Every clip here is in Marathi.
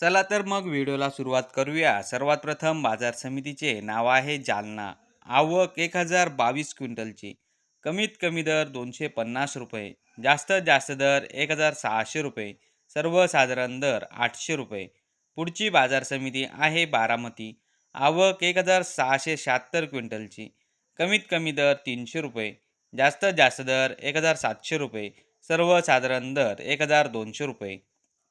चला तर मग व्हिडिओला सुरुवात करूया. सर्वात प्रथम बाजार समितीचे नाव आहे जालना. आवक एक हजार बावीस क्विंटलची. कमीत कमी दर दोनशे पन्नास रुपये. जास्तीत जास्त दर एक हजार सहाशे रुपये. सर्वसाधारण दर आठशे रुपये. पुढची बाजार समिती आहे बारामती. आवक एक हजार सहाशे शहात्तर क्विंटलची. कमीत कमी दर तीनशे रुपये. जास्तीत जास्त दर एक हजार सातशे रुपये. सर्वसाधारण दर एक हजार दोनशे रुपये.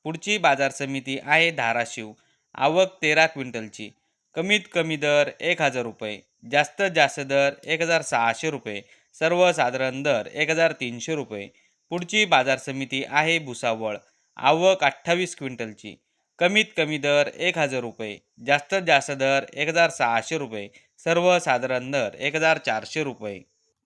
पुढची बाजार समिती आहे धाराशिव. आवक तेरा क्विंटलची. कमीत कमी दर एक हजार रुपये. जास्तीत जास्त दर एक हजार सहाशे रुपये. सर्वसाधारण दर एक हजार तीनशे रुपये. पुढची बाजार समिती आहे भुसावळ. आवक अठ्ठावीस क्विंटलची. कमीत कमी दर एक हजार रुपये. जास्तीत जास्त दर एक हजार सहाशे रुपये. सर्वसाधारण दर एक हजार चारशे रुपये.